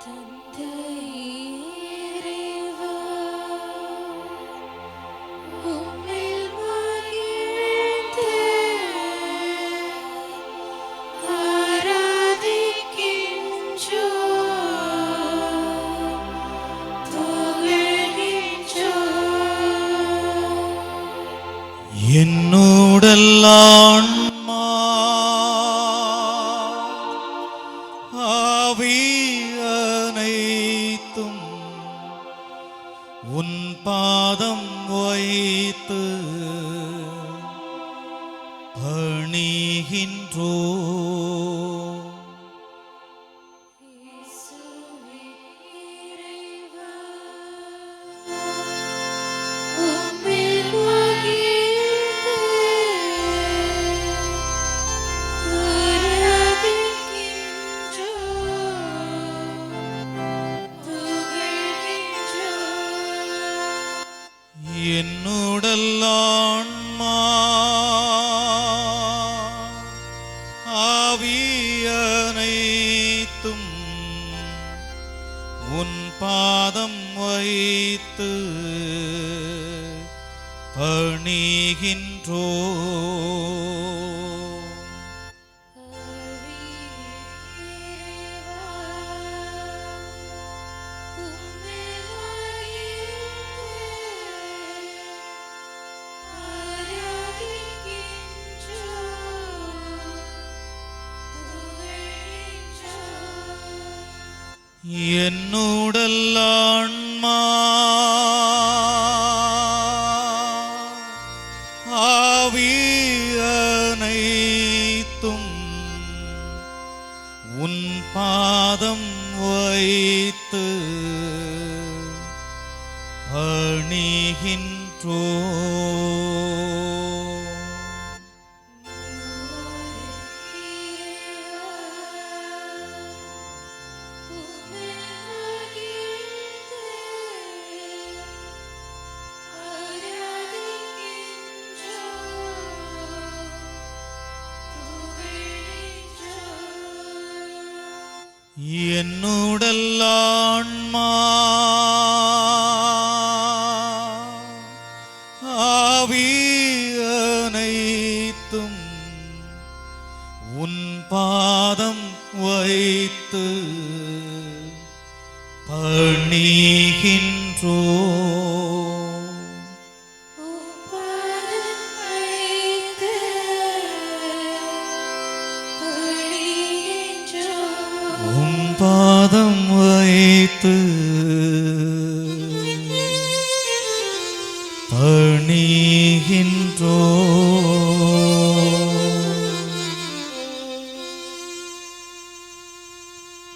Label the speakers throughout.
Speaker 1: Santander. உன் பாதம் வைத்து பணிகின்றோ என்னுடல்லான் എന്നോടല്ലാൺമാ ஆவியனைத்தும் உன் பாதம் வைத்து பணிகின்றோ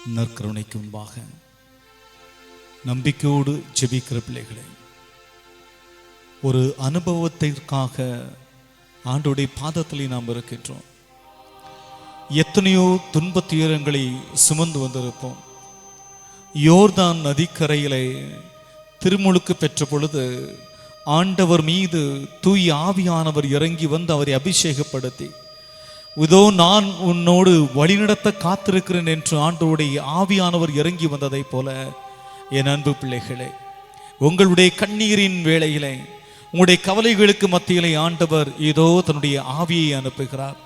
Speaker 1: நற்கருணைக்கு முன்பாக நம்பிக்கையோடு ஜெபிக்கிற பிள்ளைகளை ஒரு அனுபவத்திற்காக ஆண்டோடைய பாதத்திலே நாம் இருக்கின்றோம். எத்தனையோ துன்பத் துயரங்களை சுமந்து வந்திருப்போம். யோர்தான் நதிக்கரையிலே திருமுழுக்கு பெற்ற பொழுது ஆண்டவர் மீது தூய் ஆவியானவர் இறங்கி வந்து அவரை அபிஷேகப்படுத்தி இதோ நான் உன்னோடு வழிநடத்த காத்திருக்கிறேன் என்று ஆண்டோடைய ஆவியானவர் இறங்கி வந்ததைப் போல என் அன்பு பிள்ளைகளே உங்களுடைய கண்ணீரின் வேளையிலே உங்களுடைய கவலைகளுக்கு மத்தியிலே ஆண்டவர் இதோ தன்னுடைய ஆவியை அனுப்புகிறார்.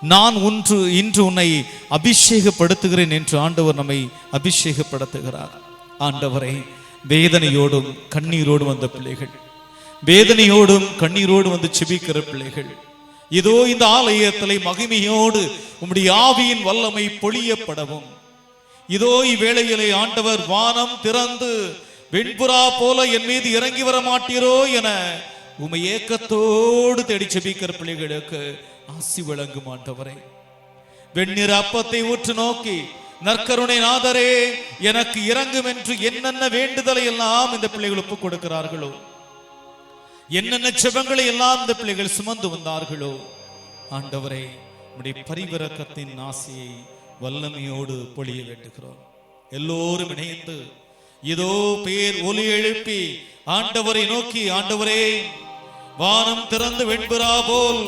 Speaker 1: நான் ஒன்று இன்று உன்னை அபிஷேகப்படுத்துகிறேன் என்று ஆண்டவர் நம்மை அபிஷேகப்படுத்துகிறார். ஆண்டவரை வேதனையோடும் கண்ணீரோடும் வந்த பிள்ளைகள் வேதனையோடும் கண்ணீரோடும் வந்து செபிக்கிற பிள்ளைகள் இதோ இந்த ஆலயத்திலே மகிமையோடு உம்முடைய ஆவியின் வல்லமை பொழியப்படவும். இதோ இவ்வேளையிலே ஆண்டவர் வானம் திறந்து வெண்புறா போல என் மீது இறங்கி வர மாட்டீரோ என உமை ஏக்கத்தோடு தேடி செபிக்கிற பிள்ளைகளுக்கு ஆசி வழங்கும் ஆண்டவரை. வெண்ணிற அப்பத்தை ஊற்று நோக்கி நற்கருணை நாதரே எனக்கு இறங்கும் என்று என்னென்ன வேண்டுதலை எல்லாம் இந்த பிள்ளைகள் ஒப்புக் கொடுக்கிறார்களோ என்னென்ன செபங்களை எல்லாம் இந்த பிள்ளைகள் சுமந்து வந்தார்களோ ஆண்டவரை உடைய பரிவிறக்கத்தின் ஆசையை வல்லமையோடு பொழிய வேண்டுகிறோம். எல்லோரும் இணைந்து இதோ பேர் ஒலி எழுப்பி ஆண்டவரை நோக்கி ஆண்டவரே வானம் திறந்து வெண்புறா போல்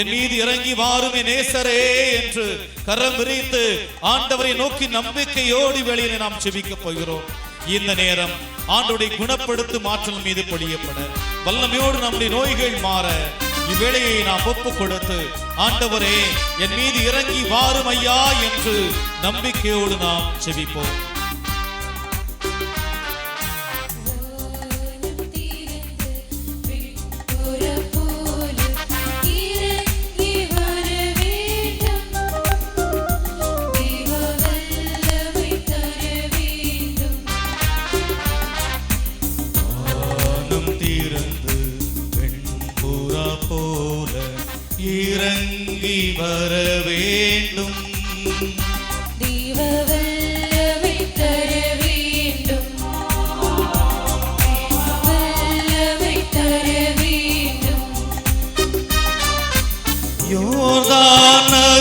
Speaker 1: என் மீது இறங்கி வாருமே நேசரே என்று கரம் விரித்து ஆண்டவரை நோக்கி நம்பிக்கையோடு வெளியில நாம் செபிக்க போகிறோம். இந்த நேரம் ஆண்டோடைய குணப்படுத்தும் ஆற்றல் மீது பொழியப்பட. வல்லமையோடு நம்முடைய நோய்கள் மாற இவ்வேளையை நாம் ஒப்பு கொடுத்து ஆண்டவரே என் மீது இறங்கி வாரும் ஐயா என்று நம்பிக்கையோடு நாம் செவிப்போம்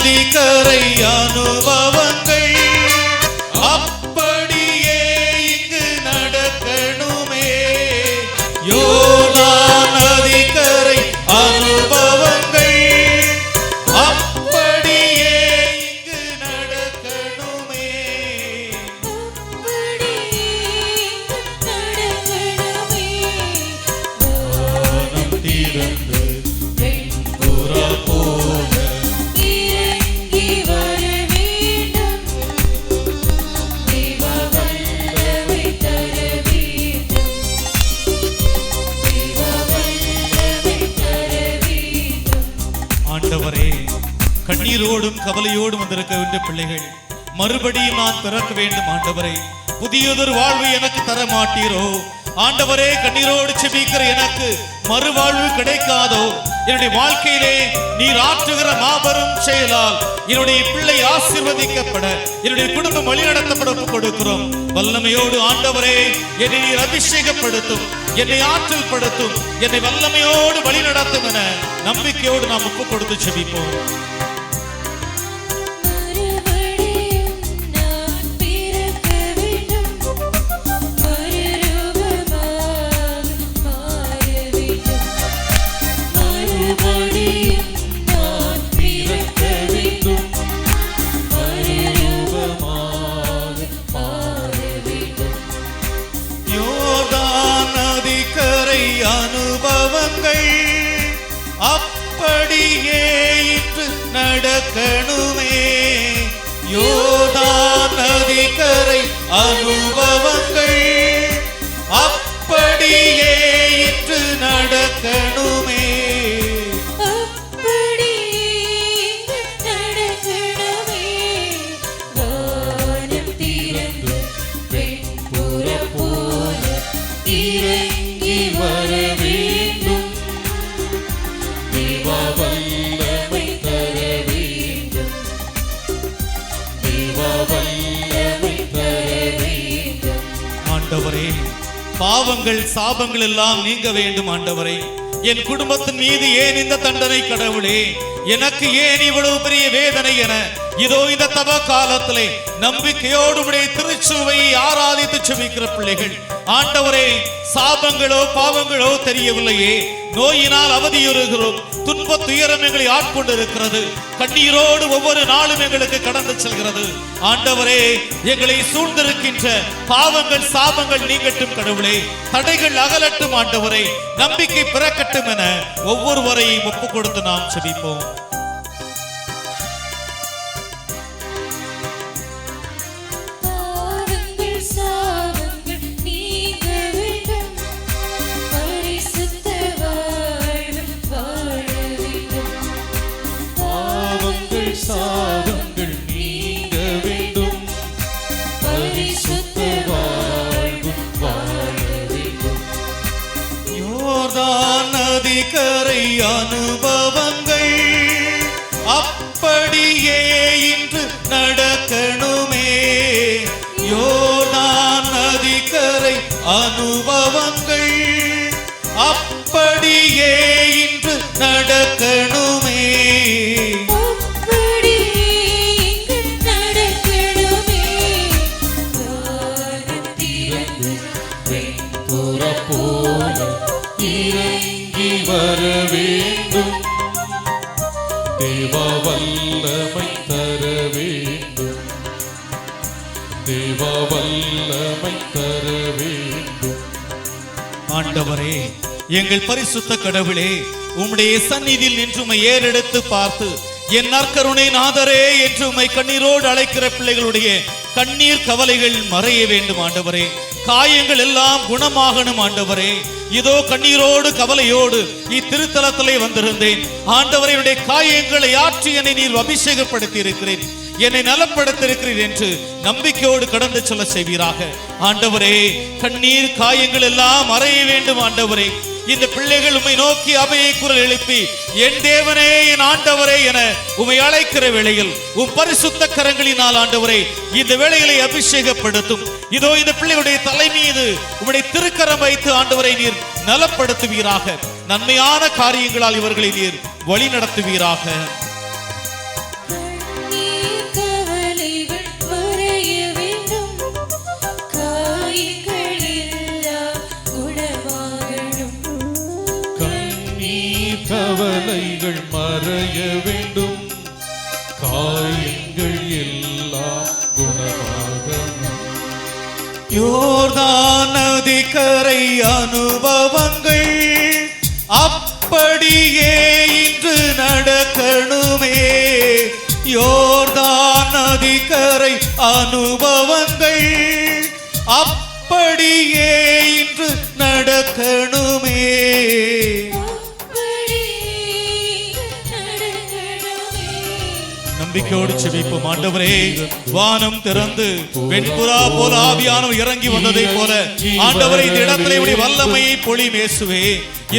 Speaker 1: யோர்தான் கண்ணீரோடும் வந்திருக்க வந்திருக்கின்ற பிள்ளைகள். மறுபடியும் நான் பிறக்க வேண்டும் ஆண்டவரை. புதியதொரு வாழ்வு எனக்கு தர மாட்டீரோ? ஆண்டவரே கண்ணீரோடு செபிக்கிற எனக்கு மறுவாழ்வு கிடைக்காதோ? என்னுடைய வாழ்க்கையிலே நீர் ஆற்றுகிற மாபெரும் செயலால் என்னுடைய பிள்ளை ஆசிர்வதிக்கப்பட என்னுடைய குடும்பம் வழிநடத்தப்பட கொடுக்கிறோம். வல்லமையோடு ஆண்டவரே என்னை நீர் அபிஷேகப்படுத்தும் என்னை ஆற்றல் படுத்தும் என்னை வல்லமையோடு வழிநடத்தும் என நம்பிக்கையோடு நாம் ஒப்புக் கொடுத்து செபிப்போம். நதிக்கரை பாவங்கள் சாபங்கள் எல்லாம் நீங்க வேண்டும் ஆண்டவரே. என் குடும்பத்தின் மீது ஏன் இந்த தண்டனை கடவுளே? எனக்கு ஏன் இவ்வளவு பெரிய வேதனை என? இதோ இந்த தவ காலத்திலே நம்பிக்கையோடு உடைய திருச்சுவை ஆராதித்து செபிக்கிற பிள்ளைகள் ஆண்டவரே சாபங்களோ பாவங்களோ தெரியவில்லையே. நோயினால் அவதியுறுகிறோம். துன்ப துயரம் எங்களை ஆட்கொண்டிருக்கிறது. கண்ணீரோடு ஒவ்வொரு நாளும் எங்களுக்கு கடந்து செல்கிறது. ஆண்டவரே எங்களை சூழ்ந்திருக்கின்ற பாவங்கள் சாபங்கள் நீங்கட்டும் கடவுளே. தடைகள் அகலட்டும் ஆண்டவரே. நம்பிக்கை பிறக்கட்டும் என ஒவ்வொருவரையும் ஒப்பு கொடுத்து நாம் செபிப்போம். அனுபவங்கள் அப்படியே இன்று நடக்கணுமே. ஆண்டவரே எங்கள் பரிசுத்த கடவுளே உம்முடைய சந்நிதியில் நின்றுமை ஏறெடுத்து பார்த்து என் நற்கருணை நாதரே என்று உம்மை கண்ணீரோடு அழைக்கிற பிள்ளைகளுடைய கண்ணீர் கவலைகள் மறைய வேண்டும் ஆண்டவரே. காயங்கள் எல்லாம் குணமாகணும் ஆண்டவரே. இதோ கண்ணீரோடு கவலையோடு இத்திருத்தலத்திலே வந்திருந்தேன். ஆண்டவரையுடைய காயங்களை ஆற்றி என்னை நீர் அபிஷேகப்படுத்தி இருக்கிறேன் என்னை நலப்படுத்திருக்கிறீர் என்று நம்பிக்கையோடு கடந்து சொல்ல செய்வீராக. ஆண்டவரே கண்ணீர் காயங்கள் எல்லாம் மறைய வேண்டும் ஆண்டவரே. இந்த பிள்ளைகள் உம்மை நோக்கி அவையை குரல் எழுப்பி என் தேவனே என் ஆண்டவரே என உமை அழைக்கிற வேளையில் உம் பரிசுத்த கரங்களினால் ஆண்டவரே இந்த வேளைகளை அபிஷேகப்படுத்தும். இதோ இந்த பிள்ளைகளுடைய தலை மீது உம்முடைய திருக்கரம் வைத்து ஆண்டவரை நீர் நலப்படுத்துவீராக. நன்மையான காரியங்களால் இவர்களை நீர் வழி நடத்துவீராக
Speaker 2: கவலைகள் மறைய வேண்டும். காயங்கள் எல்லாம்
Speaker 3: குணமாக
Speaker 1: யோர்தான் நதிக்கரை அனுபவங்கள் அப்படியே இன்று நடக்கணுமே. யோர்தான் நதிக்கரை அனுபவம் நம்பிக்கையோடு செபிப்போம். ஆண்டவரே வானம் திறந்து வெண்புறா போல ஆவியானவர் இறங்கி வந்ததை போல ஆண்டவரை இந்த இடத்துல இப்படி வல்லமையை பொழி மேசுவே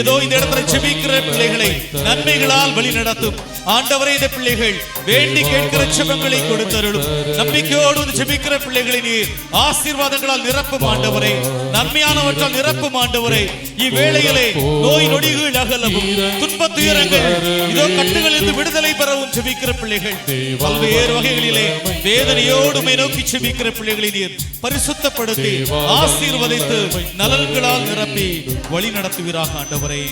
Speaker 1: ஏதோ இந்த இடத்துல செபிக்கிற பிள்ளைகளை நன்மைகளால் வழி நடத்தும் ஆண்டவரே இந்த பிள்ளைகள் வேண்டி கேட்கிற ஜெபங்களை கொடுத்தருளும். நம்பிக்கையோடு வந்து பிள்ளைகளை நீர் ஆசீர்வாதங்களால் நிரப்பும் ஆண்டவரே. நன்மையானவற்றால் நிரப்பும் ஆண்டவரே. இவ்வேளையிலே நோய் நொடிகள் அகலவும் துன்ப துயரங்கள் இதோ கட்டுகளிலிருந்து விடுதலை பெறவும் ஜெபிக்கிற பிள்ளைகள். பல்வேறு வகைகளிலே வேதனையோடு நோக்கி ஜெபிக்கிற பிள்ளைகளை நீர் பரிசுத்தப்படுத்தி ஆசீர்வதித்து நலன்களால் நிரப்பி வழி நடத்துவீராக ஆண்டவரே.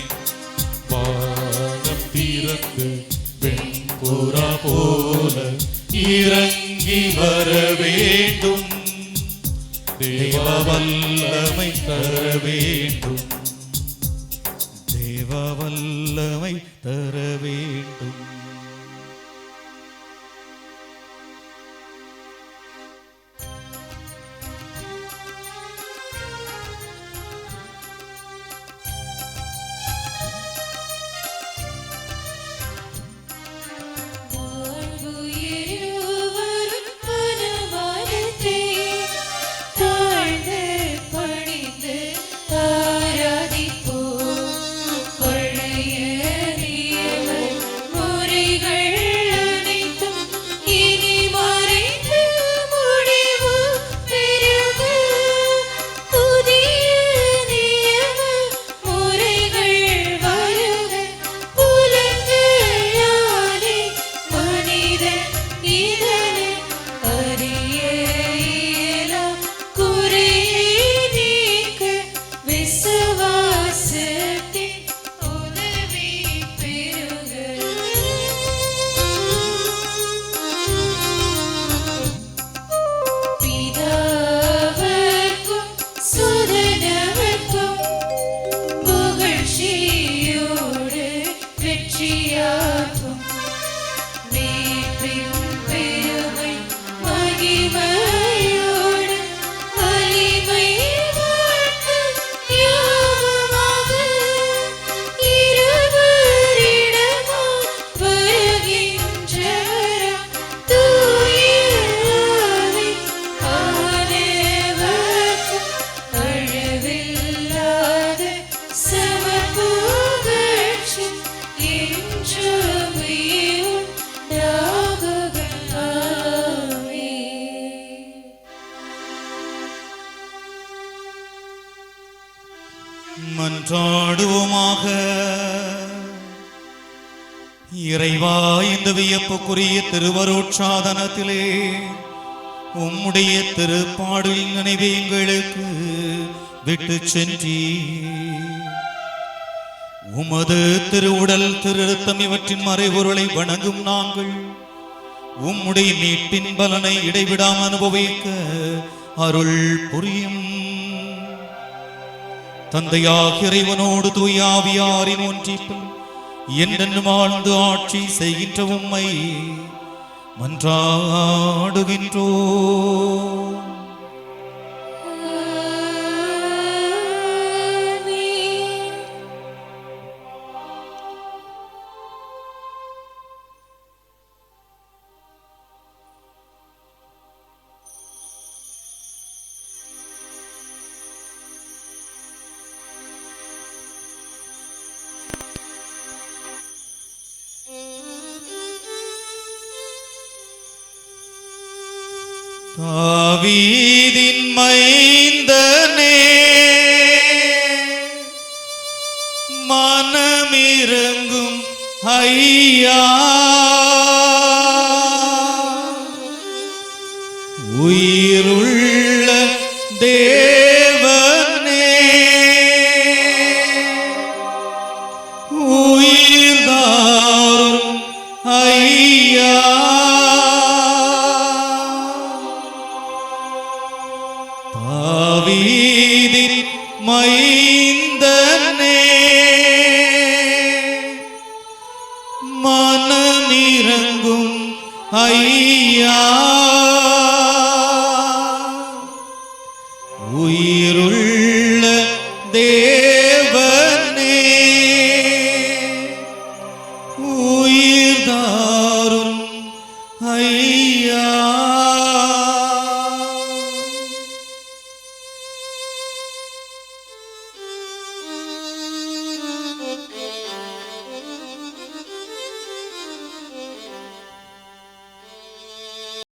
Speaker 3: வானம் திறந்து புறா போல
Speaker 1: இறங்கி வர வேண்டும். தேவ வல்லமை தர வேண்டும். தேவ வல்லமை தர வேண்டும். வியப்புக்குரிய திருவருட்சாதனத்திலே உம்முடைய திருப்பாடல் நினைவை எங்களுக்கு விட்டு சென்றீ உமது திருவுடல் திருத்தம் இவற்றின் மறைபொருளை வணங்கும் நாங்கள் உம்முடைய மீட்பின் பலனை இடைவிடாம அனுபவிக்க அருள் புரியும். தந்தையாக இறைவனோடு தூயாவியாரின் ஒன்றிப்பில் என்றென்றும் ஆழ்ந்து ஆட்சி செய்கின்ற உம்மை மன்றாடுகின்றோ নবীর ஐயா.